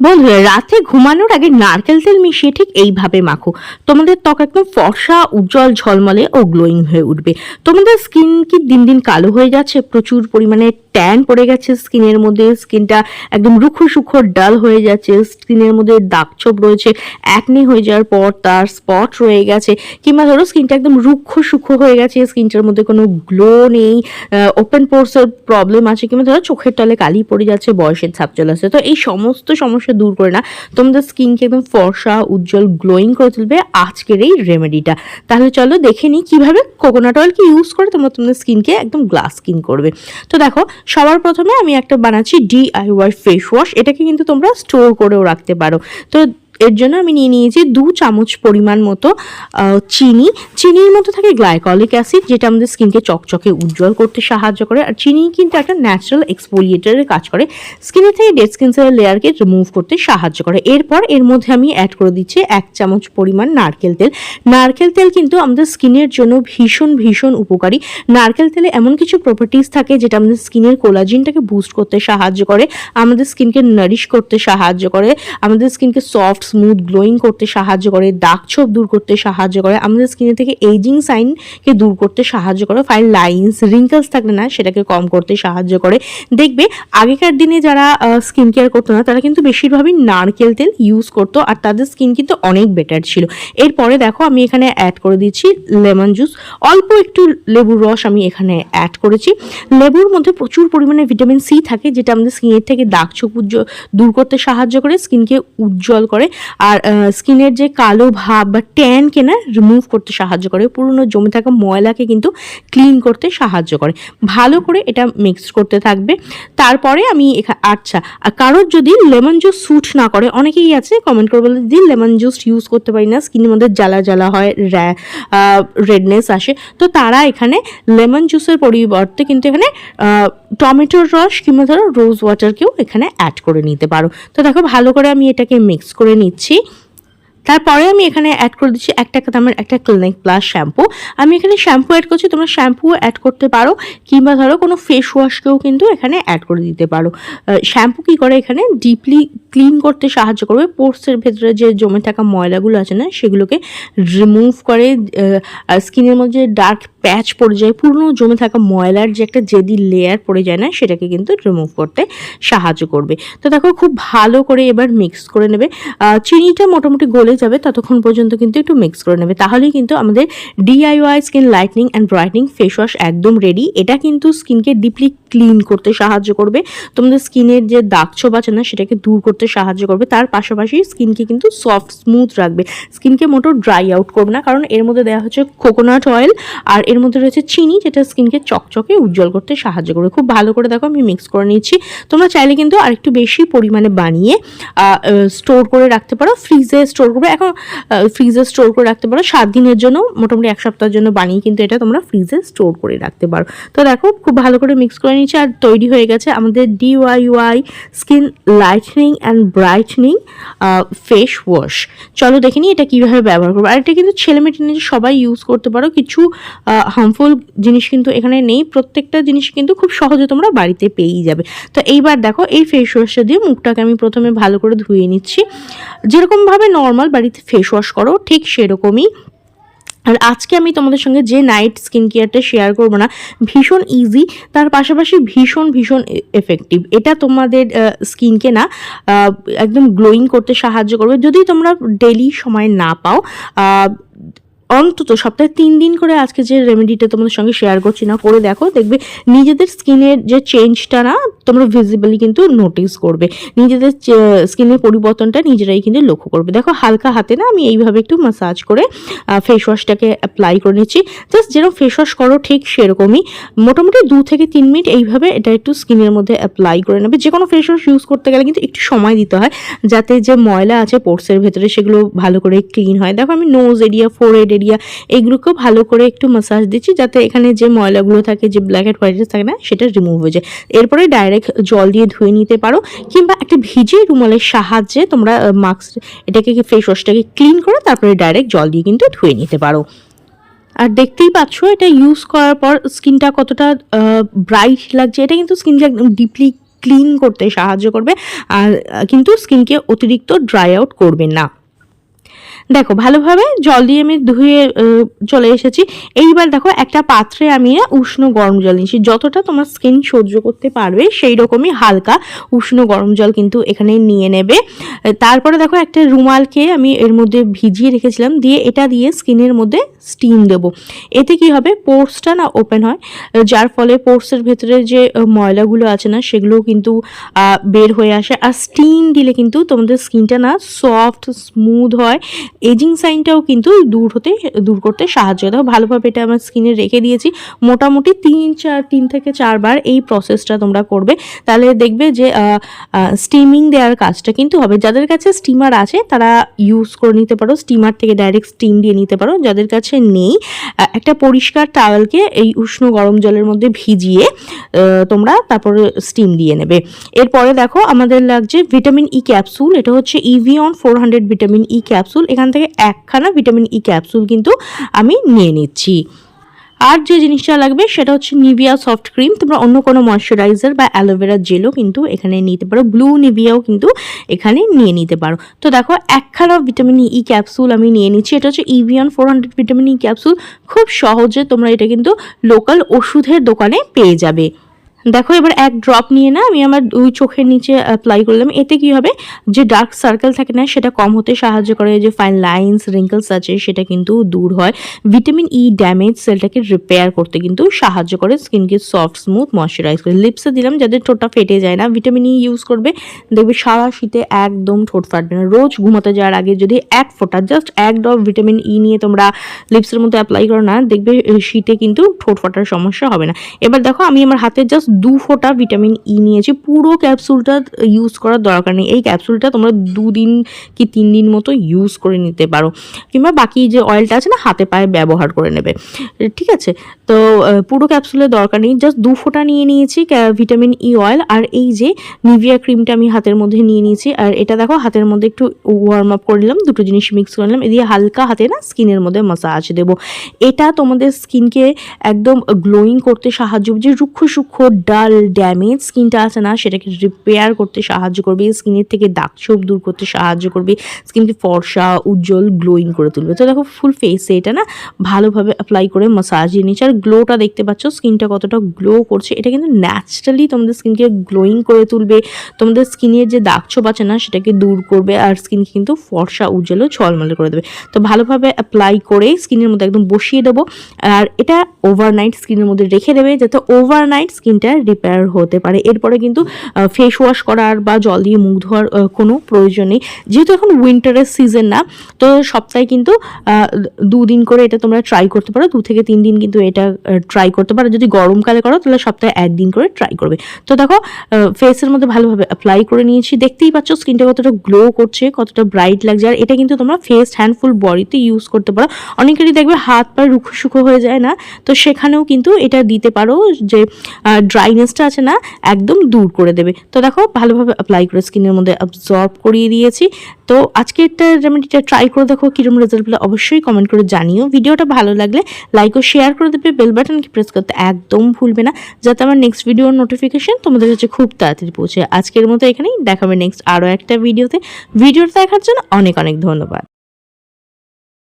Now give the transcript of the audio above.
বন্ধুরা, রাতে ঘুমানোর আগে নারকেল তেল মিশিয়ে ঠিক এইভাবে মাখো। তোমাদের ত্বক একদম ফর্সা, উজ্জ্বল, ঝলমলে ও গ্লোয়িং হয়ে উঠবে। তোমাদের স্কিন কি দিন দিন কালো হয়ে যাচ্ছে, প্রচুর পরিমাণে ট্যান পড়ে গেছে স্কিনের মধ্যে, স্কিনটা একদম রুখো সুখো ডাল হয়ে যাচ্ছে, স্কিনের মধ্যে দাগ ছোপ রয়েছে অ্যাকনি হয়ে যাওয়ার পর তার স্পট রয়ে গেছে, কিংবা ধরো স্কিনটা একদম রুক্ষ সুখো হয়ে গেছে, স্কিনটার মধ্যে কোনো গ্লো নেই ওপেন পোর্সের প্রবলেম আছে, কিংবা ধরো চোখের তলে কালি পড়ে যাচ্ছে, বয়সের ছাপ চলে আসছে, তো এই সমস্ত সমস্যা দূর করে না, তোমাদের স্কিনকে একদম ফর্সা, উজ্জ্বল গ্লোয়িং করে তুলবে আজকের এই রেমেডিটা তাহলে চলো দেখে নিই কীভাবে কোকোনাট অয়েলকে ইউজ করে তোমরা তোমাদের স্কিনকে একদম গ্লাস স্কিন করবে। তো দেখো সবার প্রথমে আমি একটা বানাচ্ছি ডিআইওয়াই ফেস ওয়াশ এটাকে কিন্তু তোমরা স্টোর করেও রাখতে পারো। তো এর জন্য আমি নিয়ে নিয়েছি দু চামচ পরিমাণ মতো চিনি। চিনির মতো থাকে গ্লাইকলিক অ্যাসিড, যেটা আমাদের স্কিনকে চকচকে উজ্জ্বল করতে সাহায্য করে। আর চিনি কিন্তু একটা ন্যাচারাল এক্সপোলিয়েটারের কাজ করে। স্কিনের থেকে ডেড স্কিন সেলের লেয়ারকে রিমুভ করতে সাহায্য করে। এরপর এর মধ্যে আমি অ্যাড করে দিচ্ছি এক চামচ পরিমাণ নারকেল তেল। নারকেল তেল কিন্তু আমাদের স্কিনের জন্য ভীষণ ভীষণ উপকারী। নারকেল তেলে এমন কিছু প্রপার্টিস থাকে যেটা আমাদের স্কিনের কোলাজিনটাকে বুস্ট করতে সাহায্য করে, আমাদের স্কিনকে নারিশ করতে সাহায্য করে, আমাদের স্কিনকে সফট স্মুথ গ্লোয়িং করতে সাহায্য করে দাগ ছোপ দূর করতে সাহায্য করে, আমাদের স্কিনের থেকে এইজিং সাইনকে দূর করতে সাহায্য করে ফাইন লাইন্স রিঙ্কলস থাকলে না সেটাকে কম করতে সাহায্য করে। দেখবে, আগেকার দিনে যারা স্কিন কেয়ার করতো না, তারা কিন্তু বেশিরভাগই নারকেল তেল ইউজ করতো আর তাদের স্কিন কিন্তু অনেক বেটার ছিল। এরপরে দেখো, আমি এখানে অ্যাড করে দিচ্ছি লেমন জুস অল্প একটু লেবুর রস আমি এখানে অ্যাড করেছি। লেবুর মধ্যে প্রচুর পরিমাণে ভিটামিন সি থাকে, যেটা আমাদের স্কিনের থেকে দাগ উজ্জ্বল দূর করতে সাহায্য করে স্কিনকে উজ্জ্বল করে। আর স্কিনের যে কালো ভাব বা ট্যানকে না রিমুভ করতে সাহায্য করে পুরনো জমে থাকা ময়লাকে কিন্তু ক্লিন করতে সাহায্য করে। ভালো করে এটা মিক্স করতে থাকবে। তারপরে আমি আচ্ছা কারোর যদি লেমন জুস স্যুট না করে, অনেকেই আছে কমেন্ট করে বলে, দিদি লেমন জুস ইউজ করতে পারি না স্কিনের মধ্যে জ্বালা জ্বালা হয় রেডনেস আসে। তো তারা এখানে লেমন জুসের পরিবর্তে কিন্তু এখানে টমেটোর রস কিংবা ধরো রোজ ওয়াটারকেও এখানে অ্যাড করে নিতে পারো। তো দেখো ভালো করে আমি এটাকে মিক্স করে নিচ্ছি। তারপরে আমি এখানে অ্যাড করে দিচ্ছি এক টাকা দামের একটা ক্লিনিক প্লাস শ্যাম্পু আমি এখানে শ্যাম্পু অ্যাড করছি, তোমরা শ্যাম্পুও অ্যাড করতে পারো, কিংবা ধরো কোনো ফেস ওয়াশকেও কিন্তু এখানে অ্যাড করে দিতে পারো। শ্যাম্পু কী করে এখানে? ডিপলি ক্লিন করতে সাহায্য করবে। পোর্সের ভেতরে যে জমে থাকা ময়লাগুলো আছে না, সেগুলোকে রিমুভ করে স্কিনের মধ্যে ডার্ক প্যাচ পড়ে যায়, পুরনো জমে থাকা ময়লার যে একটা জেদি লেয়ার পড়ে যায় না, সেটাকে কিন্তু রিমুভ করতে সাহায্য করবে। তো দেখো, খুব ভালো করে এবার মিক্স করে নেবে। চিনিটা মোটামুটি গলে যাবে, ততক্ষণ পর্যন্ত কিন্তু একটু মিক্স করে নেবে। তাহলেই কিন্তু আমাদের DIY skin lightening and brightening face wash একদম রেডি এটা কিন্তু স্কিনকে ডিপলি ক্লিন করতে সাহায্য করবে। তোমাদের স্কিনের যে দাগ ছোপ আছে না, সেটাকে দূর করতে সাহায্য করবে। তার পাশাপাশি স্কিনকে কিন্তু সফট, স্মুথ রাখবে। স্কিনকে মোটো ড্রাই আউট করবে না, কারণ এর মধ্যে দেওয়া হচ্ছে কোকোনাট অয়েল আর এর মধ্যে রয়েছে চিনি, যেটা স্কিনকে চকচকে উজ্জ্বল করতে সাহায্য করবে। খুব ভালো করে দেখো, আমি মিক্স করে নিচ্ছি। তোমরা চাইলে কিন্তু আরেকটু বেশি পরিমাণে বানিয়ে স্টোর করে রাখতে পারো। ফ্রিজে স্টোর করবে। এখন ফ্রিজে স্টোর করে রাখতে পারো। সাত দিনের জন্য, মোটামুটি এক সপ্তাহের জন্য বানিয়ে কিন্তু এটা তোমরা ফ্রিজে স্টোর করে রাখতে পারো। তো দেখো, খুব ভালো করে মিক্স করে নিচ্ছি। আর তৈরি হয়ে গেছে আমাদের DIY skin lightening and brightening face wash চলো দেখে নিই এটা কীভাবে ব্যবহার করব। আর এটা কিন্তু ছেলে মেয়ে সবাই ইউজ করতে পারো। কিছু হার্মফুল জিনিস কিন্তু এখানে নেই। প্রত্যেকটা জিনিস কিন্তু খুব সহজে তোমরা বাড়িতে পেয়েই যাবে। তো এইবার দেখো এই ফেস ওয়াশটা দিয়ে মুখটাকে আমি প্রথমে ভালো করে ধুয়ে নিচ্ছি। যেরকমভাবে নর্মাল বাড়িতে ফেস ওয়াশ করো, ঠিক সেরকমই আর আজকে আমি তোমাদের সঙ্গে যে নাইট স্কিন কেয়ারটা শেয়ার করব না, ভীষণ ইজি তার পাশাপাশি ভীষণ ভীষণ এফেক্টিভ এটা তোমাদের স্কিনকে না একদম গ্লোয়িং করতে সাহায্য করবে। যদি তোমরা ডেলি সময় না পাও অন্তত সপ্তাহে তিন দিন করে আজকে যে রেমেডিটা তোমাদের সঙ্গে শেয়ার করছি, না করে দেখো, দেখবে নিজেদের স্কিনের যে চেঞ্জটা না, তোমরা ভিজিবলি কিন্তু নোটিস করবে। নিজেদের স্কিনের পরিবর্তনটা নিজেরাই কিন্তু লক্ষ্য করবে। দেখো, হালকা হাতে না আমি এইভাবে একটু মাসাজ করে ফেস ওয়াশটাকে অ্যাপ্লাই করে নিচ্ছি। জাস্ট যেরকম ফেস ওয়াশ করো ঠিক সেরকমই। মোটামুটি দু থেকে তিন মিনিট এইভাবে এটা একটু স্কিনের মধ্যে অ্যাপ্লাই করে নেবে। যে কোনো ফেস ওয়াশ ইউজ করতে গেলে কিন্তু একটু সময় দিতে হয়, যাতে যে ময়লা আছে পোর্টসের ভেতরে সেগুলো ভালো করে ক্লিন হয়। দেখো, আমি নোজ এরিয়া ফোরহেড এরিয়া এইগুলোকেও ভালো করে একটু মাসাজ দিচ্ছি যাতে এখানে যে ময়লাগুলো থাকে, যে ব্ল্যাক অ্যান্ড হোয়াইট থাকে না, সেটা রিমুভ হয়ে যায়। এরপরে ডাইরেক্ট জল দিয়ে ধুয়ে নিতে পারো, কিংবা একটা ভিজে রুমালের সাহায্যে তোমরা মাস্ক এটাকে ফেস ওয়াশটাকে ক্লিন করে তারপরে ডাইরেক্ট জল দিয়ে কিন্তু ধুয়ে নিতে পারো। আর দেখতেই পাচ্ছ, এটা ইউজ করার পর স্কিনটা কতটা ব্রাইট লাগছে, এটা কিন্তু স্কিনটা একদম ডিপলি ক্লিন করতে সাহায্য করবে। আর কিন্তু স্কিনকে অতিরিক্ত ড্রাই আউট করবে না। দেখো, ভালোভাবে জল দিয়ে আমি ধুয়ে চলে এসেছি। এইবার দেখো, একটা পাত্রে আমি উষ্ণ গরম জল নিয়েছি। যতটা তোমার স্কিন সহ্য করতে পারবে সেই রকমই হালকা উষ্ণ গরম জল কিন্তু এখানে নিয়ে নেবে। তারপরে দেখো, একটা রুমালকে আমি এর মধ্যে ভিজিয়ে রেখেছিলাম। দিয়ে এটা দিয়ে স্কিনের মধ্যে স্টিম দেব। এতে কি হবে? পোর্সটা না ওপেন হয়। যার ফলে পোর্সের ভেতরে যে ময়লাগুলো আছে না, সেগুলোও কিন্তু বের হয়ে আসে। আর স্টিম দিলে কিন্তু তোমাদের স্কিনটা না সফট স্মুথ হয়। এজিং সাইনটাও কিন্তু দূর হতে, দূর করতে সাহায্য করে। ভালোভাবে এটা আমার স্কিনে রেখে দিয়েছি। মোটামুটি তিন, চার, তিন থেকে চারবার এই প্রসেসটা তোমরা করবে। তাহলে দেখবে যে স্টিমিং দেওয়ার কাজটা কিন্তু হবে। যাদের কাছে স্টিমার আছে, তারা ইউজ করে নিতে পারো। স্টিমার থেকে ডাইরেক্ট স্টিম দিয়ে নিতে পারো। যাদের কাছে নেই একটা পরিষ্কার টাওয়েলকে এই উষ্ণ গরম জলের মধ্যে ভিজিয়ে তোমরা তারপরে স্টিম দিয়ে নেবে। এরপরে দেখো, আমাদের লাগছে ভিটামিন ই ক্যাপসুল এটা হচ্ছে Evion four hundred vitamin E capsule এখান থেকে একখানা ভিটামিন ই ক্যাপসুল কিন্তু আমি নিয়ে নিচ্ছি। আর যে জিনিসটা লাগবে সেটা হচ্ছে নিভিয়া সফট ক্রিম তোমরা অন্য কোনো ময়শ্চারাইজার বা অ্যালোভেরা জেলও কিন্তু এখানে নিতে পারো। ব্লু নিভিয়াও কিন্তু এখানে নিয়ে নিতে পারো। তো দেখো, একখানা ভিটামিন ই ক্যাপসুল আমি নিয়ে নিচ্ছি। এটা হচ্ছে Evion four hundred vitamin E capsule খুব সহজে তোমরা এটা কিন্তু লোকাল ওষুধের দোকানে পেয়ে যাবে। দেখো, এবার এক ড্রপ নিয়ে না আমি আমার দুই চোখের নিচে অ্যাপ্লাই করলাম। এতে কি হবে? যে ডার্ক সার্কেল থাকে না, সেটা কম হতে সাহায্য করে। যে ফাইন লাইন্স রিঙ্কলস আছে, সেটা কিন্তু দূর হয়। ভিটামিন ই ড্যামেজ সেলটাকে রিপেয়ার করতে কিন্তু সাহায্য করে। স্কিনকে সফট স্মুথ ময়শ্চারাইজ করে। লিপসে দিলাম, যাদের ঠোঁটটা ফেটে যায় না ভিটামিন ই ইউজ করবে। দেখবে সারা শীতে একদম ঠোঁট ফাটবে না। রোজ ঘুমাতে যাওয়ার আগে যদি এক ফোঁটা জাস্ট এক ড্রপ ভিটামিন ই নিয়ে তোমরা লিপসের মধ্যে অ্যাপ্লাই করো না, দেখবে শীতে কিন্তু ঠোঁট ফাটার সমস্যা হবে না। এবার দেখো, আমি আমার হাতে জাস্ট দু ফোঁটা ভিটামিন ই নিয়েছি। পুরো ক্যাপসুলটা ইউজ করার দরকার নেই। এই ক্যাপসুলটা তোমরা দুদিন কি তিন দিন মতো ইউজ করে নিতে পারো। কিংবা বাকি যে অয়েলটা আছে না, হাতে পায়ে ব্যবহার করে নেবে। ঠিক আছে? তো পুরো ক্যাপসুলের দরকার নেই। জাস্ট দু ফোঁটা নিয়ে নিয়েছি ভিটামিন ই অয়েল আর এই যে নিভিয়া ক্রিমটা আমি হাতের মধ্যে নিয়ে নিয়েছি। আর এটা দেখো, হাতের মধ্যে একটু ওয়ার্ম আপ করে নিলাম। দুটো জিনিস মিক্স করে নিলাম। এদিকে হালকা হাতে না স্কিনের মধ্যে মাসাজ দেবো। এটা তোমাদের স্কিনকে একদম গ্লোয়িং করতে সাহায্য যে রুক্ষ সূক্ষ্ম ডাল ড্যামেজ স্কিনটা আছে না, সেটাকে রিপেয়ার করতে সাহায্য করবে স্কিনের থেকে দাগ ছোপ দূর করতে সাহায্য করবে, স্কিনকে ফর্সা, উজ্জ্বল গ্লোয়িং করে তুলবে। তো দেখো ফুল ফেসে এটা না, ভালোভাবে অ্যাপ্লাই করে মাসাজ নিচ্ছে। আর গ্লোটা দেখতে পাচ্ছ, স্কিনটা কতটা গ্লো করছে, এটা কিন্তু ন্যাচারালি তোমাদের স্কিনকে গ্লোয়িং করে তুলবে। তোমাদের স্কিনের যে দাগ ছোপ আছে না, সেটাকে দূর করবে আর স্কিনকে কিন্তু ফর্সা, উজ্জ্বল ও ঝলমলে করে দেবে। তো ভালোভাবে অ্যাপ্লাই করে স্কিনের মধ্যে একদম বসিয়ে দেবো। আর এটা ওভারনাইট স্কিনের মধ্যে রেখে দেবে, যাতে ওভারনাইট স্কিনটা রিপেয়ার হতে পারে। এরপরে কিন্তু ফেস ওয়াশ করার বা জল দিয়ে মুখ ধোয়ার কোনো প্রয়োজন নেই। যেহেতু এখন উইন্টারের সিজন না, তো সপ্তাহে কিন্তু দুদিন করে এটা তোমরা ট্রাই করতে পারো। দু থেকে তিন দিন কিন্তু এটা ট্রাই করতে পারো। যদি গরমকালে করো, তাহলে সপ্তাহে একদিন করে ট্রাই করবে। তো দেখো ফেসের মধ্যে ভালোভাবে অ্যাপ্লাই করে নিয়েছি। দেখতেই পাচ্ছ স্কিনটা কতটা গ্লো করছে, কতটা ব্রাইট লাগছে। আর এটা কিন্তু তোমরা ফেস হ্যান্ডফুল বডিতে ইউজ করতে পারো। অনেকেরই দেখবে হাত পা রুখো সুখো হয়ে যায় না। তো সেখানেও কিন্তু এটা দিতে পারো যে ড্রাইনেসটা আছে না, একদম দূর করে দেবে। তো দেখো, ভালোভাবে অ্যাপ্লাই করে স্কিনের মধ্যে অবজর্ব করিয়ে দিয়েছি। তো আজকে একটা রেমেডিটা ট্রাই করে দেখো কিরম রেজাল্ট পেলে অবশ্যই কমেন্ট করে জানিও। ভিডিওটা ভালো লাগলে লাইক ও শেয়ার করে দেবে বেল বাটনকে প্রেস করতে একদম ভুলবে না, যাতে আমার নেক্সট ভিডিওর নোটিফিকেশন তোমাদের কাছে খুব তাড়াতাড়ি পৌঁছে। আজকের মতো এখানেই, দেখাবে নেক্সট আরও একটা ভিডিওতে ভিডিওটা দেখার জন্য অনেক অনেক ধন্যবাদ।